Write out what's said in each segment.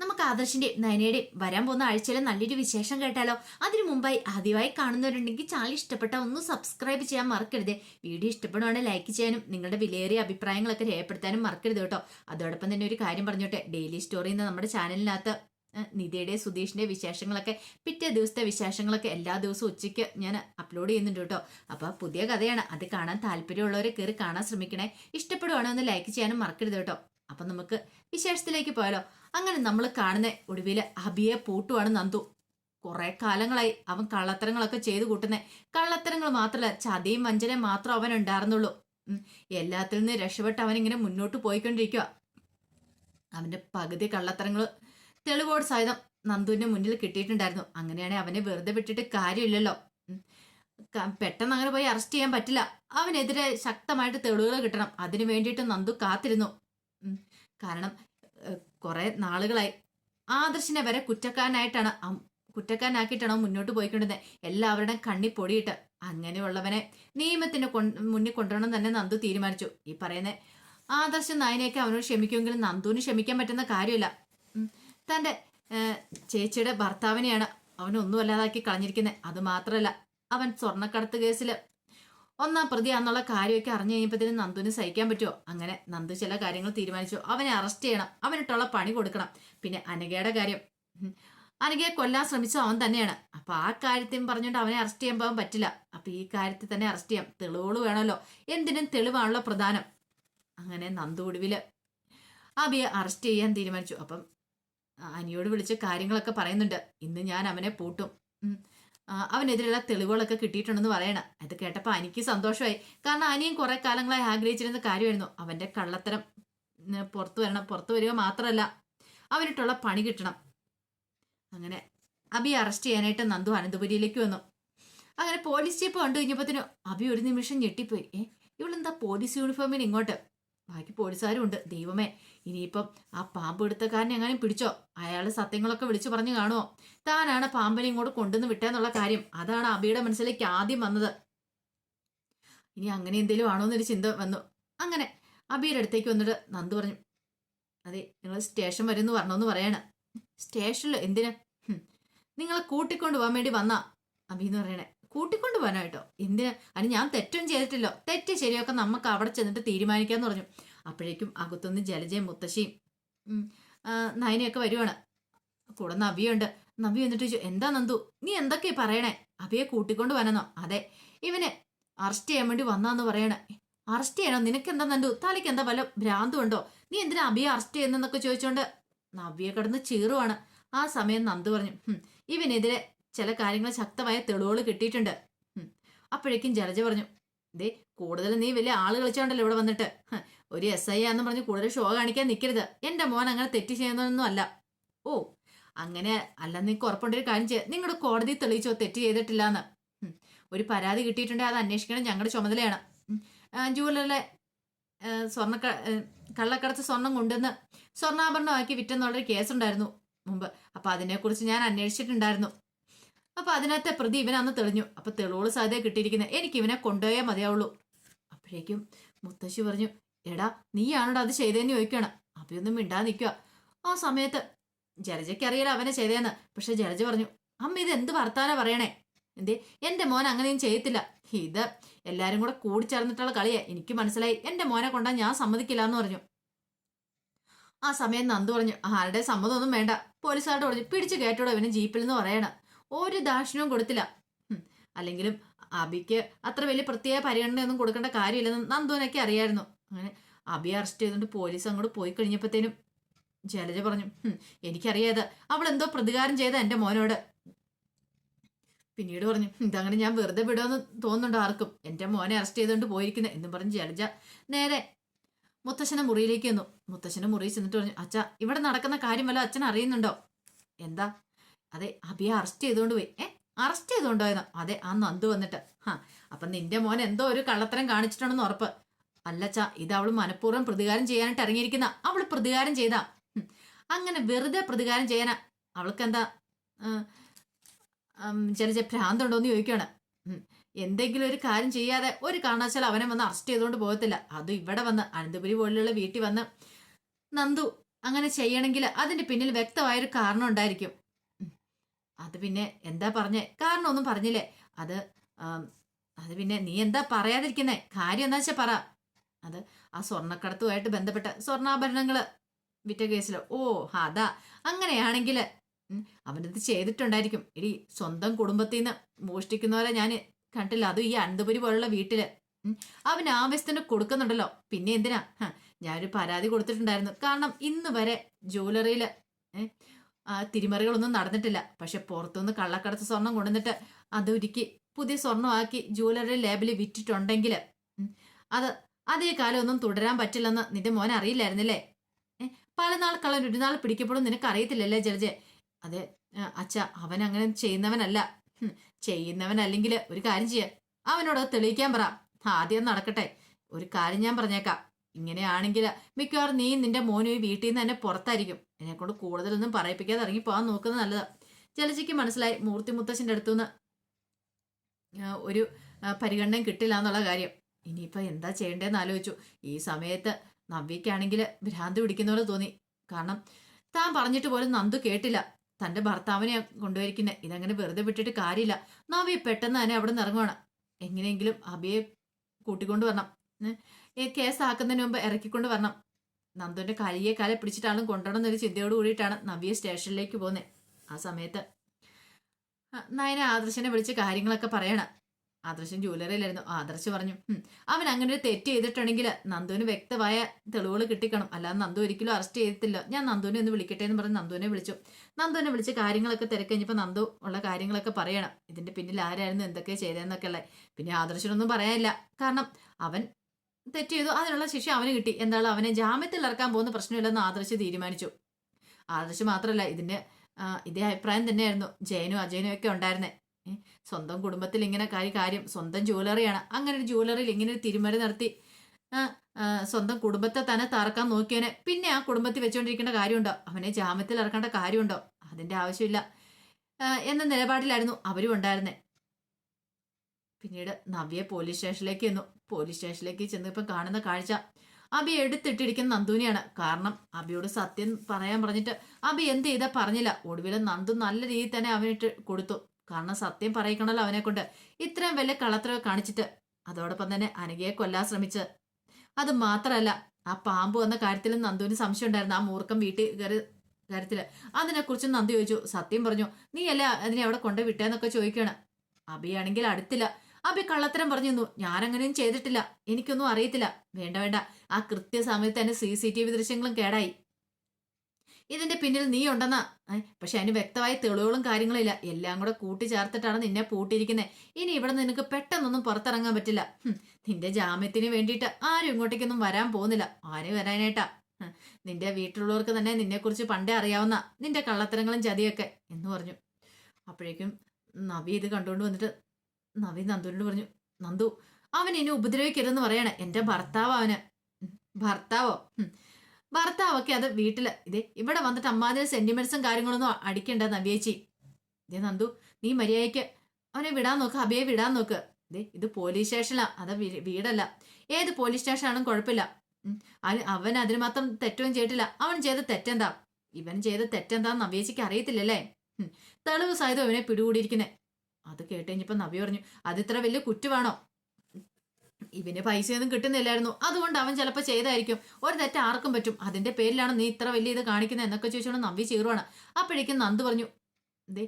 നമുക്ക് ആദർശിന്റെ നയനയുടെ വരാൻ പോകുന്ന ആഴ്ചയിലെ നല്ലൊരു വിശേഷം കേട്ടാലോ? അതിനു മുമ്പായി ആദ്യമായി കാണുന്നവരുണ്ടെങ്കിൽ ചാനൽ ഇഷ്ടപ്പെട്ട ഒന്ന് സബ്സ്ക്രൈബ് ചെയ്യാൻ മറക്കരുത്. വീഡിയോ ഇഷ്ടപ്പെടുവാണെങ്കിൽ ലൈക്ക് ചെയ്യാനും നിങ്ങളുടെ വിലയേറിയ അഭിപ്രായങ്ങളൊക്കെ രേഖപ്പെടുത്താനും മറക്കരുത് കേട്ടോ. അതോടൊപ്പം തന്നെ ഒരു കാര്യം പറഞ്ഞോട്ടെ. ഡെയിലി സ്റ്റോറി എന്ന നമ്മുടെ ചാനലിനകത്ത് നിധിയുടെ സുധീഷിന്റെ വിശേഷങ്ങളൊക്കെ പിറ്റേ ദിവസത്തെ വിശേഷങ്ങളൊക്കെ എല്ലാ ദിവസവും ഉച്ചയ്ക്ക് ഞാൻ അപ്ലോഡ് ചെയ്യുന്നുണ്ട് കേട്ടോ. അപ്പൊ പുതിയ കഥയാണ്. അത് കാണാൻ താല്പര്യമുള്ളവരെ കയറി കാണാൻ ശ്രമിക്കണേ. ഇഷ്ടപ്പെടുവാണോ ഒന്ന് ലൈക്ക് ചെയ്യാനും മറക്കരുത് കേട്ടോ. അപ്പൊ നമുക്ക് വിശേഷത്തിലേക്ക് പോയാലോ? അങ്ങനെ നമ്മൾ കാണുന്ന ഒടുവിൽ അബിയെ പൂട്ടുവാണ് നന്ദു. കുറെ കാലങ്ങളായി അവൻ കള്ളത്തരങ്ങളൊക്കെ ചെയ്തു കൂട്ടുന്നേ കള്ളത്തരങ്ങൾ മാത്രമല്ല ചതിയും വഞ്ചനയും മാത്രം അവൻ ഉണ്ടായിരുന്നുള്ളൂ. എല്ലാത്തിൽ നിന്ന് രക്ഷപ്പെട്ട് അവൻ ഇങ്ങനെ മുന്നോട്ട് പോയിക്കൊണ്ടിരിക്കുക അവന്റെ പകുതി കള്ളത്തരങ്ങൾ തെളിവോട് സഹിതം നന്ദുവിന്റെ മുന്നിൽ കിട്ടിയിട്ടുണ്ടായിരുന്നു. അങ്ങനെയാണെങ്കിൽ അവനെ വെറുതെ വിട്ടിട്ട് കാര്യമില്ലല്ലോ. പെട്ടെന്ന് അങ്ങനെ പോയി അറസ്റ്റ് ചെയ്യാൻ പറ്റില്ല. അവനെതിരെ ശക്തമായിട്ട് തെളിവുകൾ കിട്ടണം. അതിനു വേണ്ടിയിട്ട് നന്ദു കാത്തിരുന്നു. കാരണം കുറെ നാളുകളായി. ആദർശിനെ വരെ കുറ്റക്കാരനായിട്ടാണ് കുറ്റക്കാരനാക്കിയിട്ടാണോ മുന്നോട്ട് പോയിക്കൊണ്ടിരുന്നത് എല്ലാവരുടെയും കണ്ണി പൊടിയിട്ട് അങ്ങനെയുള്ളവനെ നിയമത്തിന് കൊ മുന്നിൽ കൊണ്ടുവരണം തന്നെ നന്ദു തീരുമാനിച്ചു. ഈ പറയുന്ന ആദർശ നായനെയൊക്കെ അവനോട് ക്ഷമിക്കുമെങ്കിലും നന്ദുവിന് ക്ഷമിക്കാൻ പറ്റുന്ന കാര്യമില്ല. തന്റെ ചേച്ചിയുടെ ഭർത്താവിനെയാണ് അവനൊന്നും അല്ലാതാക്കി കളഞ്ഞിരിക്കുന്നത് അത് മാത്രമല്ല അവൻ സ്വർണക്കടത്ത് കേസിൽ ഒന്നാം പ്രതിയാന്നുള്ള കാര്യമൊക്കെ അറിഞ്ഞു കഴിഞ്ഞപ്പോഴത്തേനും നന്ദുവിന് സഹിക്കാൻ പറ്റുമോ അങ്ങനെ നന്ദു ചില കാര്യങ്ങൾ തീരുമാനിച്ചു. അവനെ അറസ്റ്റ് ചെയ്യണം. അവനിട്ടുള്ള പണി കൊടുക്കണം. പിന്നെ അനഘയുടെ കാര്യം. അനഘയെ കൊല്ലാൻ ശ്രമിച്ച അവൻ തന്നെയാണ്. അപ്പൊ ആ കാര്യത്തിൽ പറഞ്ഞുകൊണ്ട് അവനെ അറസ്റ്റ് ചെയ്യാൻ പോകാൻ പറ്റില്ല. അപ്പൊ ഈ കാര്യത്തിൽ തന്നെ അറസ്റ്റ് ചെയ്യാം. തെളിവുകൾ വേണമല്ലോ. എന്തിനും തെളിവാണല്ലോ പ്രധാനം. അങ്ങനെ നന്ദു ഒടുവിൽ അബിയെ അറസ്റ്റ് ചെയ്യാൻ തീരുമാനിച്ചു. അപ്പം അനിയോട് വിളിച്ച് കാര്യങ്ങളൊക്കെ പറയുന്നുണ്ട്. ഇന്ന് ഞാൻ അവനെ പൂട്ടും. അവനെതിരെയുള്ള തെളിവുകളൊക്കെ കിട്ടിയിട്ടുണ്ടെന്ന് പറയണം. അത് കേട്ടപ്പോൾ അനിക്ക് സന്തോഷമായി. കാരണം അനിയും കുറെ കാലങ്ങളായി ആഗ്രഹിച്ചിരുന്ന കാര്യമായിരുന്നു. അവന്റെ കള്ളത്തരം പുറത്തു വരണം പുറത്തു വരിക മാത്രമല്ല അവനിട്ടുള്ള പണി കിട്ടണം. അങ്ങനെ അബി അറസ്റ്റ് ചെയ്യാനായിട്ട് നന്ദു അനന്തപുരിയിലേക്ക് വന്നു. അങ്ങനെ പോലീസ് ജീപ്പ് കണ്ടു കഴിഞ്ഞപ്പോഴത്തേനും അബി ഒരു നിമിഷം ഞെട്ടിപ്പോയി. ഏ ഇവളെന്താ പോലീസ് യൂണിഫോമിന് ഇങ്ങോട്ട്? ബാക്കി പോലീസുകാരും ഉണ്ട് ദൈവമേ ഇനിയിപ്പം ആ പാമ്പ് എടുത്തക്കാരനെ എങ്ങാനും പിടിച്ചോ? അയാൾ സത്യങ്ങളൊക്കെ വിളിച്ചു പറഞ്ഞു കാണുമോ താനാണ് പാമ്പിനെ ഇങ്ങോട്ട് കൊണ്ടുവന്ന് വിട്ടെന്നുള്ള കാര്യം. അതാണ് അബിയുടെ മനസ്സിലേക്ക് ആദ്യം വന്നത്. ഇനി അങ്ങനെ എന്തെങ്കിലും ആണോ എന്നൊരു ചിന്ത വന്നു. അങ്ങനെ അബിയുടെ അടുത്തേക്ക് വന്നിട്ട് നന്ദു പറഞ്ഞു അതെ നിങ്ങൾ സ്റ്റേഷൻ വരുന്നു പറഞ്ഞോന്ന് പറയാണ്. സ്റ്റേഷനിൽ എന്തിനാ? നിങ്ങളെ കൂട്ടിക്കൊണ്ട് പോകാൻ വേണ്ടി വന്നാ അബി എന്ന് പറയണേ. കൂട്ടിക്കൊണ്ട് കേട്ടോ എന്തിനാ? അതിന് ഞാൻ തെറ്റും ചെയ്തിട്ടില്ലോ. തെറ്റ് ശരിയൊക്കെ നമുക്ക് അവിടെ ചെന്നിട്ട് തീരുമാനിക്കാന്ന് പറഞ്ഞു. അപ്പോഴേക്കും അകത്തുനിന്ന് ജലജയും മുത്തശ്ശിയും നയനയൊക്കെ വരുവാണ്. കൂടെ നവിയുണ്ട് നവി എന്നിട്ട് ചോദിച്ചു എന്താ നന്ദു? നീ എന്തൊക്കെ പറയണേ? അവയെ കൂട്ടിക്കൊണ്ട് പോകാനോ അതെ ഇവനെ അറസ്റ്റ് ചെയ്യാൻ വേണ്ടി വന്നാന്ന് പറയണേ. അറസ്റ്റ് ചെയ്യണോ? നിനക്ക് എന്താ നന്ദു? തലയ്ക്ക് എന്താ വല്ല ഭ്രാന്തും ഉണ്ടോ? നീ എന്തിനാ അബിയെ അറസ്റ്റ് ചെയ്യുന്നൊക്കെ ചോദിച്ചോണ്ട്? നവ്യെ കിടന്ന് ചീറുവാണ്. ആ സമയം നന്ദു പറഞ്ഞു ഇവനെതിരെ ചില കാര്യങ്ങൾ ശക്തമായ തെളിവുകൾ കിട്ടിയിട്ടുണ്ട്. അപ്പോഴേക്കും ജലജ പറഞ്ഞു ദേ കൂടുതൽ നീ വലിയ ആൾ കളിച്ചോണ്ടല്ലോ ഇവിടെ വന്നിട്ട്? ഒരു എസ് ഐ ആന്ന് പറഞ്ഞ് കൂടുതൽ ഷോ കാണിക്കാൻ നിൽക്കരുത് എന്റെ മോൻ അങ്ങനെ തെറ്റ് ചെയ്യുന്നതൊന്നും അല്ല. ഓ അങ്ങനെ അല്ല നിങ്ങൾക്ക് ഉറപ്പുണ്ടൊരു കാര്യം ചെയ്യാം. നിങ്ങളുടെ കോടതി തെളിയിച്ചോ? തെറ്റ് ചെയ്തിട്ടില്ല എന്ന് ഒരു പരാതി കിട്ടിയിട്ടുണ്ടെങ്കിൽ അത് അന്വേഷിക്കണം ഞങ്ങളുടെ ചുമതലയാണ്. ജൂലറിലെ സ്വർണ കള്ളക്കടത്ത് സ്വർണം കൊണ്ടുവന്ന് സ്വർണാഭരണമാക്കി വിറ്റെന്നുള്ളൊരു കേസുണ്ടായിരുന്നു മുമ്പ്. അപ്പൊ അതിനെക്കുറിച്ച് ഞാൻ അന്വേഷിച്ചിട്ടുണ്ടായിരുന്നു. അപ്പൊ അതിനകത്തെ പ്രതി ഇവനന്ന് തെളിഞ്ഞു. അപ്പൊ തെളിവുകൾ സാധ്യത കിട്ടിയിരിക്കുന്നത് എനിക്ക് ഇവനെ കൊണ്ടുപോയേ മതിയാവുള്ളൂ. അപ്പോഴേക്കും മുത്തശ്ശി പറഞ്ഞു എടാ നീയാണോടാ അത് ചെയ്തേന്ന് ചോദിക്കണം. അപ്പയൊന്നും മിണ്ടാ നിൽക്കുക ആ സമയത്ത് ജലജയ്ക്ക് അറിയില്ല അവനെ ചെയ്തേന്ന്. പക്ഷെ ജലജ പറഞ്ഞു അമ്മ ഇത് എന്ത് വർത്താനാ പറയണേ? എന്തേ എന്റെ മോൻ അങ്ങനെയും ചെയ്യത്തില്ല. ഇത് എല്ലാരും കൂടെ കൂടി ചേർന്നിട്ടുള്ള കളിയെ. എനിക്ക് മനസ്സിലായി. എന്റെ മോനെ കൊണ്ടാ ഞാൻ സമ്മതിക്കില്ല എന്ന് പറഞ്ഞു. ആ സമയം നന്ദു പറഞ്ഞു ആരുടെ സമ്മതമൊന്നും വേണ്ട. പോലീസുകാരോട് പറഞ്ഞു പിടിച്ചു കേട്ടോടോ ഇവന് ജീപ്പിൽ നിന്ന് പറയണം. ഒരു ദാക്ഷിണ്യവും കൊടുത്തില്ല. അല്ലെങ്കിലും അബിക്ക് അത്ര വലിയ പ്രത്യേക പരിഗണനയൊന്നും കൊടുക്കേണ്ട കാര്യമില്ലെന്ന് നന്ദുവിനൊക്കെ അറിയായിരുന്നു. അങ്ങനെ അബി അറസ്റ്റ് ചെയ്തുകൊണ്ട് പോലീസ് അങ്ങോട്ട് പോയി കഴിഞ്ഞപ്പോഴത്തേനും ജലജ പറഞ്ഞു "ഹും, എനിക്കറിയാതെ അവൾ എന്തോ പ്രതികാരം ചെയ്ത എന്റെ മോനോട്. പിന്നീട് പറഞ്ഞു "ഹും, ഇതങ്ങനെ ഞാൻ വെറുതെ വിടുമെന്ന് തോന്നുന്നുണ്ടോ ആർക്കും? എന്റെ മോനെ അറസ്റ്റ് ചെയ്തുകൊണ്ട് പോയിരിക്കുന്നത് എന്നും പറഞ്ഞ് ജലജ നേരെ മുത്തശ്ശനെ മുറിയിലേക്ക് വന്നു മുത്തശ്ശനെ മുറിയിൽ ചെന്നിട്ട് പറഞ്ഞു അച്ഛ ഇവിടെ നടക്കുന്ന കാര്യം വല്ല അച്ഛൻ അറിയുന്നുണ്ടോ? എന്താ? അതെ അബിയെ അറസ്റ്റ് ചെയ്തുകൊണ്ട് പോയി. ഏ അറസ്റ്റ് ചെയ്തുകൊണ്ടോയെന്നോ അതെ ആ നന്ദു വന്നിട്ട്. ഹാ അപ്പൊ നിന്റെ മോൻ എന്തോ ഒരു കള്ളത്തരം കാണിച്ചിട്ടുണ്ടെന്ന് ഉറപ്പ്. അല്ലച്ചാ ഇത് അവൾ മനഃപൂർവം പ്രതികാരം ചെയ്യാനായിട്ട് ഇറങ്ങിയിരിക്കുന്ന. അവൾ പ്രതികാരം ചെയ്താ. അങ്ങനെ വെറുതെ പ്രതികാരം ചെയ്യാനാ. അവൾക്കെന്താ ചില ചില ഭ്രാന്തുണ്ടോന്ന് ചോദിക്കുകയാണ് ഉം. എന്തെങ്കിലും ഒരു കാര്യം ചെയ്യാതെ ഒരു കാരണവശാൽ അവനെ വന്ന് അറസ്റ്റ് ചെയ്തുകൊണ്ട് പോകത്തില്ല. അത് ഇവിടെ വന്ന് അനന്തപുരി പോലുള്ള വീട്ടിൽ വന്ന് നന്ദു അങ്ങനെ ചെയ്യണമെങ്കിൽ അതിന്റെ പിന്നിൽ വ്യക്തമായൊരു കാരണം ഉണ്ടായിരിക്കും. അത് പിന്നെ എന്താ പറഞ്ഞേ? കാരണം ഒന്നും പറഞ്ഞില്ലേ? അത് അത് പിന്നെ നീ എന്താ പറയാതിരിക്കുന്നേ? കാര്യം എന്താ വെച്ചാൽ പറ. അത് ആ സ്വർണക്കടത്തുമായിട്ട് ബന്ധപ്പെട്ട സ്വർണാഭരണങ്ങൾ വിറ്റ കേസിൽ ഓ അതാ. അങ്ങനെയാണെങ്കിൽ അവനത് ചെയ്തിട്ടുണ്ടായിരിക്കും. ഇനി സ്വന്തം കുടുംബത്തിൽ നിന്ന് മോഷ്ടിക്കുന്നവരെ ഞാൻ കണ്ടില്ല. അതും ഈ അനന്തപുരി പോലുള്ള വീട്ടിൽ. ഉം. അവൻ ആവശ്യത്തിന് കൊടുക്കുന്നുണ്ടല്ലോ. പിന്നെ എന്തിനാ? ഞാനൊരു പരാതി കൊടുത്തിട്ടുണ്ടായിരുന്നു. കാരണം ഇന്ന് വരെ ജ്വല്ലറിയിൽ തിരിമറികളൊന്നും നടന്നിട്ടില്ല. പക്ഷെ പുറത്തുനിന്ന് കള്ളക്കടത്ത് സ്വർണം കൊണ്ടുവന്നിട്ട് അത് ഒരുക്കി പുതിയ സ്വർണമാക്കി ജ്വല്ലറി ലേബിൽ വിറ്റിട്ടുണ്ടെങ്കിൽ അത് അതേ കാലം ഒന്നും തുടരാൻ പറ്റില്ലെന്ന് നിന്റെ മോൻ അറിയില്ലായിരുന്നില്ലേ? പല നാൾ കള്ളൻ ഒരു നാൾ പിടിക്കപ്പെടും നിനക്ക് അറിയത്തില്ലല്ലേ ജലജെ അതെ അച്ഛ അവൻ അങ്ങനെ ചെയ്യുന്നവനല്ല. ചെയ്യുന്നവനല്ലെങ്കിൽ ഒരു കാര്യം ചെയ്യ. അവനോട് തെളിയിക്കാൻ പറ. ആദ്യം നടക്കട്ടെ. ഒരു കാര്യം ഞാൻ പറഞ്ഞേക്കാം. ഇങ്ങനെയാണെങ്കിൽ മിക്കവാറും നീ നിന്റെ മോനും വീട്ടിൽ നിന്ന് തന്നെ പുറത്തായിരിക്കും. എന്നെ കൊണ്ട് കൂടുതലൊന്നും പറയിപ്പിക്കാതെ ഇറങ്ങി പോകാൻ നോക്കുന്നത് നല്ലതാ. ജലജയ്ക്ക് മനസ്സിലായി മൂർത്തി മുത്തശ്ശന്റെ അടുത്തുനിന്ന് ഒരു പരിഗണന പരിഗണനയും കിട്ടില്ല എന്നുള്ള കാര്യം. ഇനിയിപ്പോൾ എന്താ ചെയ്യേണ്ടതെന്ന് ആലോചിച്ചു. ഈ സമയത്ത് നവ്യക്കാണെങ്കിൽ ഭ്രാന്ത് പിടിക്കുന്ന പോലെ തോന്നി. കാരണം താൻ പറഞ്ഞിട്ട് പോലും നന്ദു കേട്ടില്ല. തന്റെ ഭർത്താവിനെ കൊണ്ടുപോയിരിക്കുന്നത് ഇതങ്ങനെ വെറുതെ വിട്ടിട്ട് കാര്യമില്ല. നവ്യ പെട്ടെന്ന് തന്നെ അവിടെ നിന്ന് എങ്ങനെയെങ്കിലും അബിയെ കൂട്ടിക്കൊണ്ട് വരണം. കേസാക്കുന്നതിന് മുമ്പ് ഇറക്കിക്കൊണ്ട് വരണം. നന്ദുവിന്റെ കലിയെ കാലെ പിടിച്ചിട്ടാണ് കൊണ്ടുവരണം എന്നൊരു ചിന്തയോട് കൂടിയിട്ടാണ് നവ്യ സ്റ്റേഷനിലേക്ക് പോകുന്നത് ആ സമയത്ത്. നയന ആദർശനെ വിളിച്ച് കാര്യങ്ങളൊക്കെ പറയണം. ആദർശൻ ജൂലറിയിലായിരുന്നു. ആദർശ് പറഞ്ഞു അവൻ അങ്ങനെ ഒരു തെറ്റ് ചെയ്തിട്ടുണ്ടെങ്കിൽ നന്ദുവിന് വ്യക്തമായ തെളിവുകൾ കിട്ടിക്കണം. അല്ലാതെ നന്ദു ഒരിക്കലും അറസ്റ്റ് ചെയ്തിട്ടില്ല. ഞാൻ നന്ദുവിനെ ഒന്ന് വിളിക്കട്ടെ എന്ന് പറഞ്ഞ് നന്ദുവിനെ വിളിച്ചു. നന്ദുവിനെ വിളിച്ച് കാര്യങ്ങളൊക്കെ തിരക്കഴിഞ്ഞപ്പോൾ നന്ദു ഉള്ള കാര്യങ്ങളൊക്കെ പറയണം. ഇതിന്റെ പിന്നിൽ ആരായിരുന്നു? എന്തൊക്കെ ചെയ്തതെന്നൊക്കെ ഉള്ളത് പിന്നെ ആദർശനൊന്നും പറയാനില്ല. കാരണം അവൻ തെറ്റ് ചെയ്തു. അതിനുള്ള ശിക്ഷ അവന് കിട്ടി. എന്താണ് അവനെ ജാമ്യത്തിൽ ഇറക്കാൻ പോകുന്ന പ്രശ്നമില്ലെന്ന് ആദർശ് തീരുമാനിച്ചു. ആദർശ് മാത്രമല്ല ഇതിന്റെ ഇതേ അഭിപ്രായം തന്നെയായിരുന്നു ജയനും അജയനും ഒക്കെ ഉണ്ടായിരുന്നേ. സ്വന്തം കുടുംബത്തിൽ ഇങ്ങനെ കാര്യം കാര്യം സ്വന്തം ജ്വല്ലറിയാണ്. അങ്ങനെ ഒരു ജ്വല്ലറിയിൽ ഇങ്ങനെ ഒരു തിരുമറി നടത്തി സ്വന്തം കുടുംബത്തെ തന്നെ തറക്കാൻ നോക്കിയവനെ പിന്നെ ആ കുടുംബത്തിൽ വെച്ചുകൊണ്ടിരിക്കേണ്ട കാര്യമുണ്ടോ? അവനെ ജാമ്യത്തിൽ ഇറക്കേണ്ട കാര്യമുണ്ടോ? അതിന്റെ ആവശ്യമില്ല. എന്ന നിലപാടിലായിരുന്നു അവരും ഉണ്ടായിരുന്നേ. പിന്നീട് നവ്യെ പോലീസ് സ്റ്റേഷനിലേക്ക് ചെന്നു. പോലീസ് സ്റ്റേഷനിലേക്ക് ചെന്നപ്പോൾ കാണുന്ന കാഴ്ച. അബി എടുത്തിട്ടിരിക്കുന്ന നന്ദുവിനെയാണ്. കാരണം അബിയോട് സത്യം പറയാൻ പറഞ്ഞിട്ട് അബി എന്ത് ചെയ്താൽ പറഞ്ഞില്ല. ഒടുവിൽ നന്ദു നല്ല രീതിയിൽ തന്നെ അവനിട്ട് കൊടുത്തു. കാരണം സത്യം പറയിക്കണല്ലോ അവനെ കൊണ്ട് ഇത്രയും വലിയ കളത്ര കാണിച്ചിട്ട്. അതോടൊപ്പം തന്നെ അനഘയെ കൊല്ലാൻ ശ്രമിച്ച്. അത് മാത്രമല്ല ആ പാമ്പ് വന്ന കാര്യത്തിലും നന്ദുവിന് സംശയം ഉണ്ടായിരുന്നു. ആ മൂർഖം വീട്ടിൽ കയറി കാര്യത്തിൽ അതിനെക്കുറിച്ച് നന്ദി ചോദിച്ചു. സത്യം പറഞ്ഞു നീ അല്ലേ അതിനെ അവിടെ കൊണ്ടുപോയി വിട്ടേന്നൊക്കെ ചോദിക്കുകയാണ്. അബിയാണെങ്കിൽ അടുത്തില്ല. അബി കള്ളത്തരം പറഞ്ഞു ഞാനങ്ങനെയും ചെയ്തിട്ടില്ല. എനിക്കൊന്നും അറിയത്തില്ല. വേണ്ട വേണ്ട. ആ കൃത്യസമയത്ത് തന്നെ സി സി ടി വി ദൃശ്യങ്ങളും കേടായി. ഇതിന്റെ പിന്നിൽ നീ ഉണ്ടെന്നാ? പക്ഷെ അതിന് വ്യക്തമായ തെളിവുകളും കാര്യങ്ങളില്ല എല്ലാം കൂടെ കൂട്ടിച്ചേർത്തിട്ടാണ് നിന്നെ പൂട്ടിയിരിക്കുന്നത് ഇനി ഇവിടെ നിനക്ക് പെട്ടെന്നൊന്നും പുറത്തിറങ്ങാൻ പറ്റില്ല. നിന്റെ ജാമ്യത്തിന് വേണ്ടിയിട്ട് ആരും ഇങ്ങോട്ടേക്കൊന്നും വരാൻ പോകുന്നില്ല. ആരും വരാനായിട്ടാ? നിന്റെ വീട്ടിലുള്ളവർക്ക് തന്നെ നിന്നെക്കുറിച്ച് പണ്ടേ അറിയാവുന്ന നിന്റെ കള്ളത്തരങ്ങളും ചതിയൊക്കെ എന്ന് പറഞ്ഞു. അപ്പോഴേക്കും നവി ഇത് കണ്ടുകൊണ്ട് വന്നിട്ട് നവി നന്ദുവിനോട് പറഞ്ഞു നന്ദു അവൻ ഇനി ഉപദ്രവിക്കരുതെന്ന് പറയണേ. എന്റെ ഭർത്താവ് അവന്. ഭർത്താവോ? ഭർത്താവൊക്കെ അത് വീട്ടിൽ. ഇതേ ഇവിടെ വന്നിട്ട് അമ്മാതിരി സെന്റിമെന്റ്സും കാര്യങ്ങളൊന്നും അടിക്കണ്ട നവ്യേച്ചി ഇതേ നന്ദു നീ മര്യാദയ്ക്ക് അവനെ വിടാൻ നോക്ക് അബിയെ വിടാൻ നോക്ക്. ഇതേ ഇത് പോലീസ് സ്റ്റേഷനാ അത് വീടല്ല. ഏത് പോലീസ് സ്റ്റേഷനാണും കുഴപ്പമില്ല. അവൻ അതിന് മാത്രം തെറ്റൊന്നും ചെയ്തിട്ടില്ല. അവൻ ചെയ്ത തെറ്റെന്താ? ഇവൻ ചെയ്ത തെറ്റെന്താന്ന് നവ്യേച്ചിക്ക് അറിയത്തില്ലല്ലേ. തെളിവ് സഹിതം ഇവനെ പിടികൂടിയിരിക്കുന്നേ. അത് കേട്ട് കഴിഞ്ഞപ്പോൾ നബി പറഞ്ഞു അതിത്ര വലിയ കുറ്റമാണോ? ഇവന് പൈസയൊന്നും കിട്ടുന്നില്ലായിരുന്നു. അതുകൊണ്ട് അവൻ ചിലപ്പോൾ ചെയ്തായിരിക്കും. ഒരു തെറ്റ് ആർക്കും പറ്റും. അതിന്റെ പേരിലാണ് നീ ഇത്ര വലിയ ഇത് കാണിക്കുന്നത് എന്നൊക്കെ ചോദിച്ചോണ്ട് നമ്പി ചീറുവാണ് അപ്പോഴേക്കും നന്ദു പറഞ്ഞു ദേ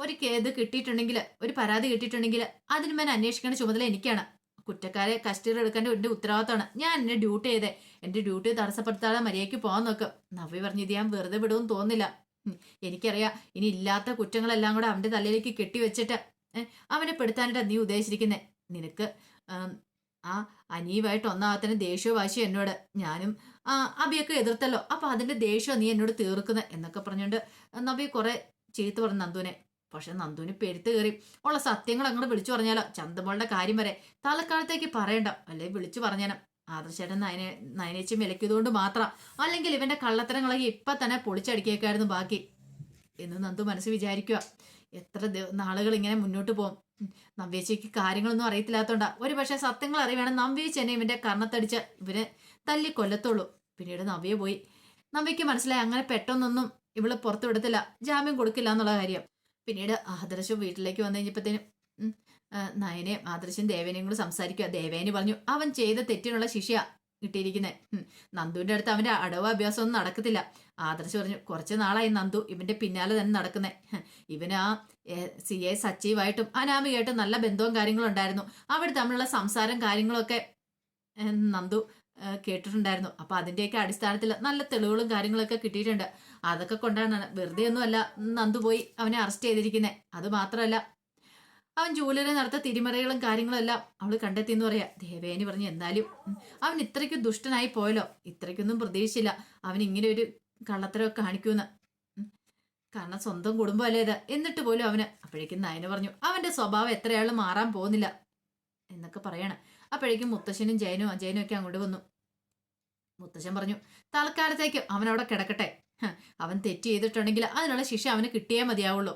ഒരു കേത് കിട്ടിയിട്ടുണ്ടെങ്കിൽ ഒരു പരാതി കിട്ടിയിട്ടുണ്ടെങ്കിൽ അതിന് മേൻ അന്വേഷിക്കേണ്ട ചുമതല എനിക്കാണ്. കുറ്റക്കാരെ കസ്റ്റഡി എടുക്കേണ്ട എന്റെ ഉത്തരവാദിത്തമാണ്. ഞാൻ എന്റെ ഡ്യൂട്ടി ചെയ്തേ. എന്റെ ഡ്യൂട്ടി തടസ്സപ്പെടുത്താതെ മര്യാദയ്ക്ക് പോകാൻ നോക്ക്. നവി പറഞ്ഞു ഇത് ഞാൻ വെറുതെ വിടുമെന്ന് തോന്നില്ല എനിക്കറിയാം. ഇനി ഇല്ലാത്ത കുറ്റങ്ങളെല്ലാം കൂടെ അവന്റെ തലയിലേക്ക് കെട്ടിവെച്ചിട്ട് അവനെ പെടുത്താനായിട്ടാ നീ ഉദ്ദേശിച്ചിരിക്കുന്നേ? നിനക്ക് ആ അനീവായിട്ട് ഒന്നാമത്തന്നെ ദേഷ്യവും വാശിയും എന്നോട്. ഞാനും അബിയൊക്കെ എതിർത്തല്ലോ. അപ്പൊ അതിന്റെ ദേഷ്യം നീ എന്നോട് തീർക്കുന്നത് എന്നൊക്കെ പറഞ്ഞുകൊണ്ട് നബി കുറെ ചീത്ത പറഞ്ഞു നന്ദുവിനെ. പക്ഷെ നന്ദുവിന് പെരുത്ത് കയറി. ഉള്ള സത്യങ്ങൾ അങ്ങോട്ട് വിളിച്ചു പറഞ്ഞാലോ? ചന്തമോളുടെ കാര്യം വരെ. തലക്കാലത്തേക്ക് പറയണ്ട. അല്ലെ വിളിച്ചു പറഞ്ഞാലും ആദർശേട്ടൻ നയനെ നയനേച്ചി വിലക്കിയതുകൊണ്ട് മാത്രം. അല്ലെങ്കിൽ ഇവന്റെ കള്ളത്തരങ്ങളൊക്കെ ഇപ്പൊ തന്നെ പൊളിച്ചടിക്കേക്കായിരുന്നു ബാക്കി. എന്ന് നന്ദു മനസ്സ് വിചാരിക്കുക എത്ര നാളുകൾ ഇങ്ങനെ മുന്നോട്ട് പോകും? നവ്യേച്ചയ്ക്ക് കാര്യങ്ങളൊന്നും അറിയത്തില്ലാത്തോണ്ടാ. ഒരു പക്ഷെ സത്യങ്ങൾ അറിയുകയാണെങ്കിൽ നവ്യേച്ച എന്നെ ഇവന്റെ കർണത്തടിച്ച ഇവനെ തല്ലി കൊല്ലത്തുള്ളൂ പിന്നീട് നവ്യ പോയി. നവ്യക്ക് മനസ്സിലായി അങ്ങനെ പെട്ടെന്നൊന്നും ഇവൾ പുറത്തു വിടത്തില്ല. ജാമ്യം കൊടുക്കില്ല എന്നുള്ള കാര്യം. പിന്നീട് ആദർശം വീട്ടിലേക്ക് വന്നു കഴിഞ്ഞപ്പോഴത്തേനും നയനെയും ആദർശം ദേവേനെയും കൂടെ സംസാരിക്കുക ദേവേനി പറഞ്ഞു അവൻ ചെയ്ത തെറ്റിനുള്ള ശിക്ഷയാ. കിട്ടിയിരിക്കുന്നത് നന്ദുവിന്റെ അടുത്ത് അവന്റെ അടവ് അഭ്യാസം ഒന്നും നടക്കത്തില്ല. ആദർശ് പറഞ്ഞു കുറച്ച് നാളായി നന്ദു ഇവന്റെ പിന്നാലെ തന്നെ നടക്കുന്നേ. ഇവന് ആ സി എ സച്ചീവായിട്ടും അനാമികയായിട്ടും നല്ല ബന്ധവും കാര്യങ്ങളും ഉണ്ടായിരുന്നു അവിടെ തമ്മിലുള്ള സംസാരം കാര്യങ്ങളൊക്കെ നന്ദു കേട്ടിട്ടുണ്ടായിരുന്നു. അപ്പൊ അതിന്റെയൊക്കെ അടിസ്ഥാനത്തിൽ നല്ല തെളിവുകളും കാര്യങ്ങളൊക്കെ കിട്ടിയിട്ടുണ്ട്. അതൊക്കെ കൊണ്ടാണ് വെറുതെ ഒന്നുമല്ല നന്ദു പോയി അവനെ അറസ്റ്റ് ചെയ്തിരിക്കുന്നത് അത് മാത്രമല്ല അവൻ ജൂലിനെ നടത്ത തിരിമറികളും കാര്യങ്ങളും എല്ലാം അവൾ കണ്ടെത്തി എന്ന് പറയാ. ദേവേനി പറഞ്ഞു എന്നാലും അവൻ ഇത്രയ്ക്ക് ദുഷ്ടനായി പോയല്ലോ. ഇത്രയ്ക്കൊന്നും പ്രതീക്ഷിച്ചില്ല അവൻ ഇങ്ങനെ ഒരു കള്ളത്തരമൊക്കെ കാണിക്കൂന്ന്. കാരണം സ്വന്തം കുടുംബമല്ലേ എന്നിട്ട് പോലും അവന് അപ്പോഴേക്കും നയന പറഞ്ഞു അവന്റെ സ്വഭാവം എത്രയാളും മാറാൻ പോകുന്നില്ല എന്നൊക്കെ പറയണം. അപ്പോഴേക്കും മുത്തശ്ശനും ജയനും അജയനും ഒക്കെ അങ്ങോട്ട് വന്നു. മുത്തശ്ശൻ പറഞ്ഞു തൽക്കാലത്തേക്ക് അവൻ അവിടെ കിടക്കട്ടെ അവൻ തെറ്റ് ചെയ്തിട്ടുണ്ടെങ്കിൽ അതിനുള്ള ശിക്ഷ അവന് കിട്ടിയേ മതിയാവുള്ളൂ.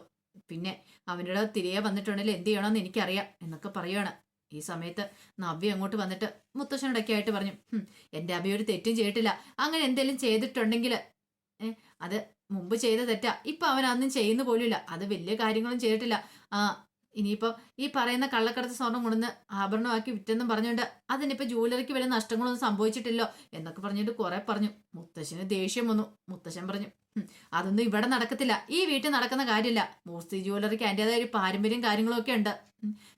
പിന്നെ അവന്റെ തിരികെ വന്നിട്ടുണ്ടെങ്കിൽ എന്ത് ചെയ്യണമെന്ന് എനിക്കറിയാം എന്നൊക്കെ പറയുകയാണ് ഈ സമയത്ത് നവ്യ അങ്ങോട്ട് വന്നിട്ട് മുത്തശ്ശനോടൊക്കെ ആയിട്ട് പറഞ്ഞു "ഹും, എന്റെ അഭി ഒരു തെറ്റും ചെയ്തിട്ടില്ല. അങ്ങനെ എന്തെങ്കിലും ചെയ്തിട്ടുണ്ടെങ്കിൽ അത് മുമ്പ് ചെയ്ത തെറ്റാ. ഇപ്പൊ അവൻ അതൊന്നും ചെയ്യുന്ന പോലുമില്ല. അത് വലിയ കാര്യങ്ങളും ചെയ്തിട്ടില്ല. ആ ഇനിയിപ്പോ ഈ പറയുന്ന കള്ളക്കടത്ത് സ്വർണം കൊണ്ടുവന്ന് ആഭരണമാക്കി വിറ്റെന്നും പറഞ്ഞുകൊണ്ട് അതിനിപ്പോ ജൂവലറിക്ക് വലിയ നഷ്ടങ്ങളൊന്നും സംഭവിച്ചിട്ടില്ലോ എന്നൊക്കെ പറഞ്ഞിട്ട് കുറെ പറഞ്ഞു. മുത്തശ്ശന് ദേഷ്യം വന്നു. മുത്തശ്ശൻ പറഞ്ഞു "ഹും, അതൊന്നും ഇവിടെ നടക്കത്തില്ല. ഈ വീട്ടിൽ നടക്കുന്ന കാര്യമില്ല. മൂർത്തി ജ്വല്ലറിക്ക് അതിന്റെതായ ഒരു പാരമ്പര്യം കാര്യങ്ങളൊക്കെ ഉണ്ട്.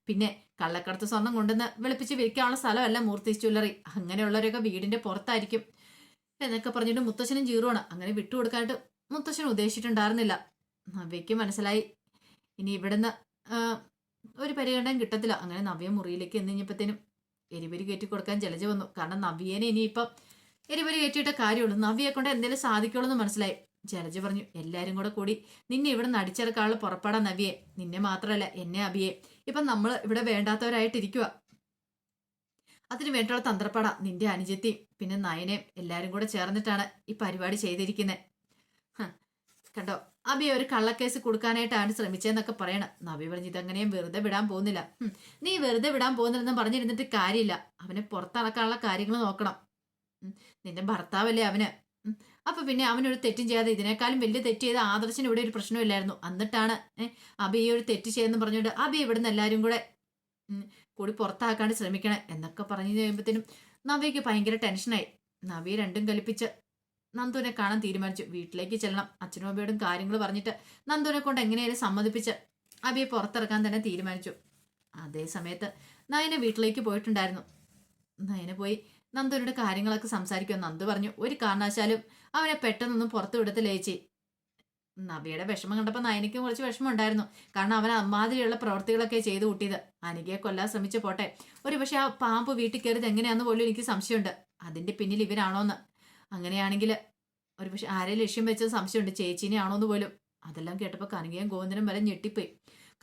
പിന്നെ കള്ളക്കടത്ത് സ്വർണം കൊണ്ടുവന്ന് വെളുപ്പിച്ച് വിൽക്കാനുള്ള സ്ഥലമല്ല മൂർത്തി ജ്വല്ലറി. അങ്ങനെയുള്ളവരൊക്കെ വീടിന്റെ പുറത്തായിരിക്കും. എന്നൊക്കെ പറഞ്ഞിട്ട് മുത്തശ്ശനും ജീറുവാണ്. അങ്ങനെ വിട്ടുകൊടുക്കാനായിട്ട് മുത്തശ്ശൻ ഉദ്ദേശിച്ചിട്ടുണ്ടായിരുന്നില്ല. നവ്യയ്ക്ക് മനസ്സിലായി. ഇനി ഇവിടുന്ന് ഒരു പരിഗണന കിട്ടത്തില്ല. അങ്ങനെ നവ്യ മുറിയിലേക്ക് എന്ന് കഴിഞ്ഞപ്പോഴത്തേനും എരിപരി കയറ്റി കൊടുക്കാൻ ജലജ വന്നു. കാരണം നവ്യേനെ ഇനിയിപ്പം എരിപരി കയറ്റിയിട്ട കാര്യമുള്ളൂ. നവ്യയെ കൊണ്ട് എന്തെങ്കിലും സാധിക്കുള്ളൂ എന്ന് മനസ്സിലായി. ജലജ പറഞ്ഞു എല്ലാരും കൂടെ കൂടി നിന്നെ ഇവിടെ നിന്ന് അടിച്ചിറക്കാനുള്ള പുറപ്പാടാ നവിയെ. നിന്നെ മാത്രമല്ല എന്നെ അഭിയെ. ഇപ്പം നമ്മൾ ഇവിടെ വേണ്ടാത്തവരായിട്ടിരിക്കുക അതിന് വേണ്ടിയുള്ള തന്ത്രപ്പാടാ നിന്റെ അനുജത്തി. പിന്നെ നയനയും എല്ലാരും കൂടെ ചേർന്നിട്ടാണ് ഈ പരിപാടി ചെയ്തിരിക്കുന്നത് കണ്ടോ? അബി ഒരു കള്ളക്കേസ് കൊടുക്കാനായിട്ടാണ് ശ്രമിച്ചതെന്നൊക്കെ പറയണം. നബി പറഞ്ഞു ഇതങ്ങനെയും വെറുതെ വിടാൻ പോകുന്നില്ല. നീ വെറുതെ വിടാൻ പോകുന്നില്ലെന്ന് പറഞ്ഞിരുന്നിട്ട് കാര്യമില്ല. അവനെ പുറത്തിറക്കാനുള്ള കാര്യങ്ങൾ നോക്കണം. നിന്റെ ഭർത്താവല്ലേ അവന്? അപ്പൊ പിന്നെ അവനൊരു തെറ്റും ചെയ്യാതെ ഇതിനേക്കാളും വലിയ തെറ്റ് ചെയ്ത ആദർശന് ഇവിടെ ഒരു പ്രശ്നമില്ലായിരുന്നു എന്നിട്ടാണ് അബി ഈ ഒരു തെറ്റ് ചെയ്തെന്ന് പറഞ്ഞുകൊണ്ട് അബി ഇവിടുന്ന് എല്ലാവരും കൂടെ കൂടി പുറത്താക്കാണ്ട് ശ്രമിക്കണേ എന്നൊക്കെ പറഞ്ഞു കഴിയുമ്പോഴത്തേനും നവിക്ക് ഭയങ്കര ടെൻഷനായി. നവി രണ്ടും കൽപ്പിച്ച് നന്ദുവിനെ കാണാൻ തീരുമാനിച്ചു. വീട്ടിലേക്ക് ചെല്ലണം. അച്ഛനും അമ്മയോടും കാര്യങ്ങൾ പറഞ്ഞിട്ട് നന്ദുവിനെ കൊണ്ട് എങ്ങനെയാലും സമ്മതിപ്പിച്ച് അബിയെ പുറത്തിറക്കാൻ തന്നെ തീരുമാനിച്ചു. അതേ സമയത്ത് നയന വീട്ടിലേക്ക് പോയിട്ടുണ്ടായിരുന്നു. നയന പോയി നന്ദുവിനോട് കാര്യങ്ങളൊക്കെ സംസാരിക്കുമെന്ന് നന്ദു പറഞ്ഞു. ഒരു കാരണവശാലും അവനെ പെട്ടെന്നൊന്നും പുറത്തു വിടത്തില്ല ചേച്ചി. നബിയുടെ വിഷമം കണ്ടപ്പോൾ നയനയ്ക്കും കുറച്ച് വിഷമം ഉണ്ടായിരുന്നു കാരണം അവൻ അമ്മാതിരിയുള്ള പ്രവൃത്തികളൊക്കെ ചെയ്തു കൂട്ടിയത്. അനികയെ കൊല്ലാൻ ശ്രമിച്ചു പോട്ടെ. ഒരു പക്ഷെ ആ പാമ്പ് വീട്ടിൽ കയറിയത് എങ്ങനെയാന്ന് പോലും എനിക്ക് സംശയമുണ്ട്. അതിന്റെ പിന്നിൽ ഇവരാണോന്ന്. അങ്ങനെയാണെങ്കിൽ ഒരു പക്ഷെ ആരെ ലക്ഷ്യം വെച്ചത് സംശയമുണ്ട്. ചേച്ചീനെ ആണോന്ന് പോലും. അതെല്ലാം കേട്ടപ്പോൾ കനകയും ഗോവിന്ദനും വരെ ഞെട്ടിപ്പോയി.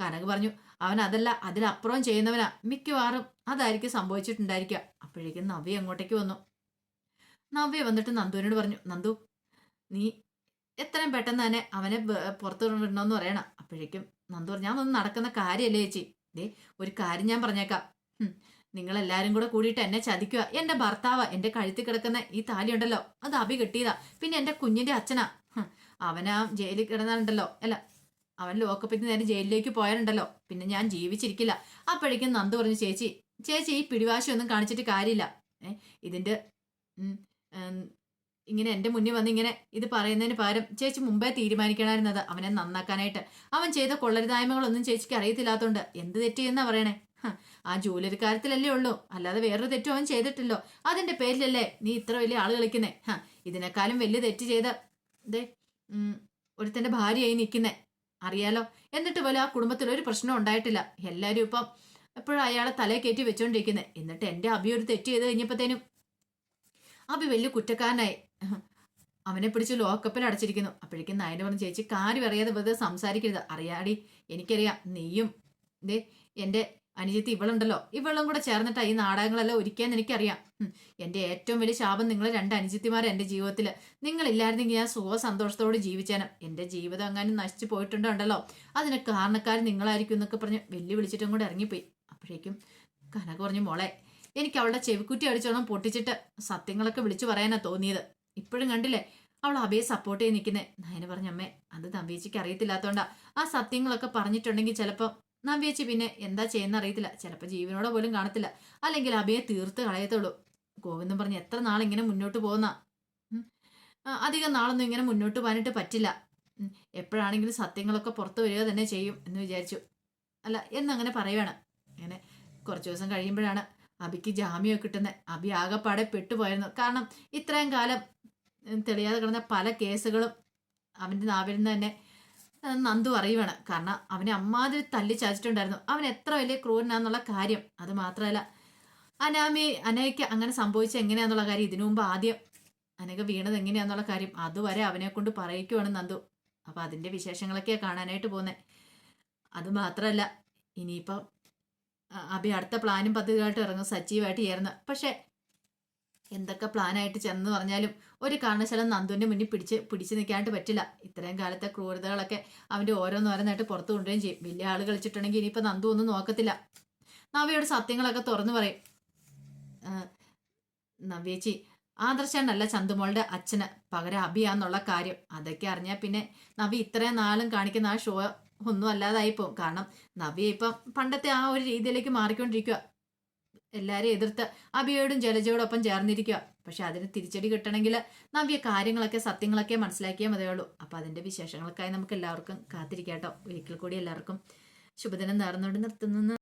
കനക പറഞ്ഞു അവൻ അതല്ല അതിനപ്പുറം ചെയ്യുന്നവനാ. മിക്കവാറും അതായിരിക്കും സംഭവിച്ചിട്ടുണ്ടായിരിക്കുക. അപ്പോഴേക്കും നവ്യ അങ്ങോട്ടേക്ക് വന്നു. നവ്യ വന്നിട്ട് നന്ദുവിനോട് പറഞ്ഞു നന്ദു നീ എത്രയും പെട്ടെന്ന് തന്നെ അവനെ പുറത്തു വിടണമെന്ന് പറയണം. അപ്പോഴേക്കും നന്ദു പറഞ്ഞു ഞാനൊന്നും നടക്കുന്ന കാര്യമല്ലേ ചേച്ചി? ദേ ഒരു കാര്യം ഞാൻ പറഞ്ഞേക്കാം. നിങ്ങളെല്ലാവരും കൂടെ കൂടിയിട്ട് എന്നെ ചതിക്കുക. എന്റെ ഭർത്താവ് എന്റെ കഴുത്തിൽ കിടക്കുന്ന ഈ താലി ഉണ്ടല്ലോ അത് അഭി കിട്ടിയതാ. പിന്നെ എന്റെ കുഞ്ഞിന്റെ അച്ഛനാ. അവനാ ജയിലിൽ കിടന്നുണ്ടല്ലോ അല്ല അവൻ ലോക്കപ്പിന് നേരെ ജയിലിലേക്ക് പോയാലുണ്ടല്ലോ. പിന്നെ ഞാൻ ജീവിച്ചിരിക്കില്ല. അപ്പോഴേക്കും നന്ദു പറഞ്ഞു ചേച്ചി ചേച്ചി ഈ പിടിവാശി ഒന്നും കാണിച്ചിട്ട് കാര്യമില്ല. ഉം, ഇങ്ങനെ എന്റെ മുന്നിൽ വന്ന് ഇങ്ങനെ ഇത് പറയുന്നതിന് പകരം ചേച്ചി മുമ്പേ തീരുമാനിക്കണമായിരുന്നത് അവനെ നന്നാക്കാനായിട്ട്. അവൻ ചെയ്ത കൊള്ളരുതായ്മകളൊന്നും ചേച്ചിക്ക് അറിയത്തില്ലാത്തോണ്ട് എന്ത് തെറ്റിയെന്നാ പറയണേ? ആ ജോലിയൊരു കാര്യത്തിലല്ലേ ഉള്ളൂ. അല്ലാതെ വേറൊരു തെറ്റും അവൻ ചെയ്തിട്ടില്ലോ. അതിന്റെ പേരിലല്ലേ നീ ഇത്ര വലിയ ആൾ കളിക്കുന്നേ? ഇതിനേക്കാളും വലിയ തെറ്റ് ചെയ്ത ദേ ഉം, ഒരുത്തന്റെ ഭാര്യയായി നിൽക്കുന്നേ. അറിയാലോ? എന്നിട്ട് പോലും ആ കുടുംബത്തിൽ ഒരു പ്രശ്നം ഉണ്ടായിട്ടില്ല. എല്ലാരും ഇപ്പം എപ്പോഴും അയാളെ തലയെ കയറ്റി വെച്ചോണ്ടിരിക്കുന്നത് എന്നിട്ട് എന്റെ അഭി ഒരു തെറ്റ് ചെയ്ത് കഴിഞ്ഞപ്പോഴത്തേനും അഭി വലിയ കുറ്റക്കാരനായി. അവനെ പിടിച്ച് ലോക്കപ്പിൽ അടച്ചിരിക്കുന്നു. അപ്പോഴേക്കും നായന പറഞ്ഞു ചേച്ചി കാര്യം അറിയാതെ വെറുതെ സംസാരിക്കരുത്. അറിയാടി എനിക്കറിയാം. നീയും ദേ എന്റെ അനുജത്തി ഇവളുണ്ടല്ലോ. ഇവളും കൂടെ ചേർന്നിട്ടാ ഈ നാടകങ്ങളെല്ലാം ഒരുക്കിയെന്ന് എനിക്കറിയാം. എന്റെ ഏറ്റവും വലിയ ശാപം നിങ്ങൾ രണ്ട് അനുജത്തിമാർ എന്റെ ജീവിതത്തിൽ നിങ്ങളില്ലായിരുന്നെങ്കിൽ ഞാൻ സുഖ സന്തോഷത്തോടെ ജീവിച്ചേനും. എന്റെ ജീവിതം അങ്ങനെ നശിച്ചു പോയിട്ടുണ്ടല്ലോ അതിന് കാരണക്കാർ നിങ്ങളായിരിക്കും എന്നൊക്കെ പറഞ്ഞ് വെല്ലുവിളിച്ചിട്ടും കൂടെ ഇറങ്ങിപ്പോയി. അപ്പോഴേക്കും കനക പറഞ്ഞു മോളെ എനിക്ക് അവളുടെ ചെവിക്കുറ്റി അടിച്ചോളം പൊട്ടിച്ചിട്ട് സത്യങ്ങളൊക്കെ വിളിച്ചു പറയാനാ തോന്നിയത്. ഇപ്പോഴും കണ്ടില്ലേ? അവൾ അഭയെ സപ്പോർട്ട് ചെയ്ത് നിൽക്കുന്നേ നയന പറഞ്ഞ അമ്മേ അത് തമ്പീച്ചിക്ക് അറിയത്തില്ലാത്തോണ്ടാ. ആ സത്യങ്ങളൊക്കെ പറഞ്ഞിട്ടുണ്ടെങ്കിൽ ചിലപ്പോൾ നവ്യേച്ചി പിന്നെ എന്താ ചെയ്യുന്ന അറിയത്തില്ല. ചിലപ്പോൾ ജീവനോടെ പോലും കാണത്തില്ല. അല്ലെങ്കിൽ അഭയെ തീർത്ത് കളയത്തുള്ളൂ. ഗോവിന്ദൻ പറഞ്ഞ് എത്ര നാളിങ്ങനെ മുന്നോട്ട് പോകുന്ന? അധികം നാളൊന്നും ഇങ്ങനെ മുന്നോട്ട് പോകാനായിട്ട് പറ്റില്ല. എപ്പോഴാണെങ്കിലും സത്യങ്ങളൊക്കെ പുറത്തു വരിക തന്നെ ചെയ്യും എന്ന് വിചാരിച്ചു. അല്ല എന്നങ്ങനെ പറയുവാണ്. അങ്ങനെ കുറച്ച് ദിവസം കഴിയുമ്പോഴാണ് അബിക്ക് ജാമ്യമൊക്കെ കിട്ടുന്നത് അബി ആകെപ്പാടെ പെട്ടുപോയിരുന്നു. കാരണം ഇത്രയും കാലം തെളിയാതെ കിടന്ന പല കേസുകളും അവന്റെ നാവിൽ നിന്ന് തന്നെ നന്ദു അറിയുവാണ്. കാരണം അവനെ അമ്മാതിരി തല്ലി ചാച്ചിട്ടുണ്ടായിരുന്നു അവൻ എത്ര വലിയ ക്രൂരനാന്നുള്ള കാര്യം. അത് മാത്രമല്ല അനാമി അനയ്ക്ക് അങ്ങനെ സംഭവിച്ചത് എങ്ങനെയാന്നുള്ള കാര്യം ഇതിനു മുമ്പ് ആദ്യം അനക വീണത് എങ്ങനെയാന്നുള്ള കാര്യം അതുവരെ അവനെ കൊണ്ട് പറയിക്കുവാണ് നന്ദു. അപ്പൊ അതിന്റെ വിശേഷങ്ങളൊക്കെയാ കാണാനായിട്ട് പോകുന്നത് അത് മാത്രമല്ല ഇനിയിപ്പം അഭി അടുത്ത പ്ലാനും പദ്ധതിയായിട്ട് ഇറങ്ങും. സജീവമായിട്ട് ചേർന്ന്. പക്ഷേ എന്തൊക്കെ പ്ലാനായിട്ട് ചെന്ന് പറഞ്ഞാലും ഒരു കാരണവശാലും നന്ദുവിന്റെ മുന്നിൽ പിടിച്ച് പിടിച്ചു നിൽക്കാനായിട്ട് പറ്റില്ല. ഇത്രയും കാലത്തെ ക്രൂരതകളൊക്കെ അവന്റെ ഓരോന്നോരോന്നായിട്ട് പുറത്തു കൊണ്ടുവരും ചെയ്യും. വലിയ ആൾ കളിച്ചിട്ടുണ്ടെങ്കിൽ ഇനിയിപ്പോൾ നന്ദു ഒന്നും നോക്കത്തില്ല. നവ്യയുടെ സത്യങ്ങളൊക്കെ തുറന്നു പറയും. നവ്യേച്ചി ആദർശനല്ല ചന്തുമോളുടെ അച്ഛന് പകരം അഭിയാന്നുള്ള കാര്യം. അതൊക്കെ അറിഞ്ഞാൽ പിന്നെ നവി ഇത്രയും നാളും കാണിക്കുന്ന ആ ഷോ ഒന്നും അല്ലാതായി പോകും. കാരണം നവ്യ ഇപ്പം പണ്ടത്തെ ആ ഒരു രീതിയിലേക്ക് മാറിക്കൊണ്ടിരിക്കുക എല്ലാവരെയും എതിർത്ത് അഭിയോടും ജലജയോടൊപ്പം ചേർന്നിരിക്കുക പക്ഷെ അതിന് തിരിച്ചടി കിട്ടണമെങ്കിൽ നവ്യ കാര്യങ്ങളൊക്കെ സത്യങ്ങളൊക്കെ മനസ്സിലാക്കിയാൽ മതിയുള്ളൂ. അപ്പോൾ അതിന്റെ വിശേഷങ്ങൾക്കായി നമുക്ക് എല്ലാവർക്കും കാത്തിരിക്കാട്ടോ ഒരിക്കൽ കൂടി എല്ലാവർക്കും ശുഭദിനം നേർന്നുകൊണ്ട് നിർത്തുന്നു.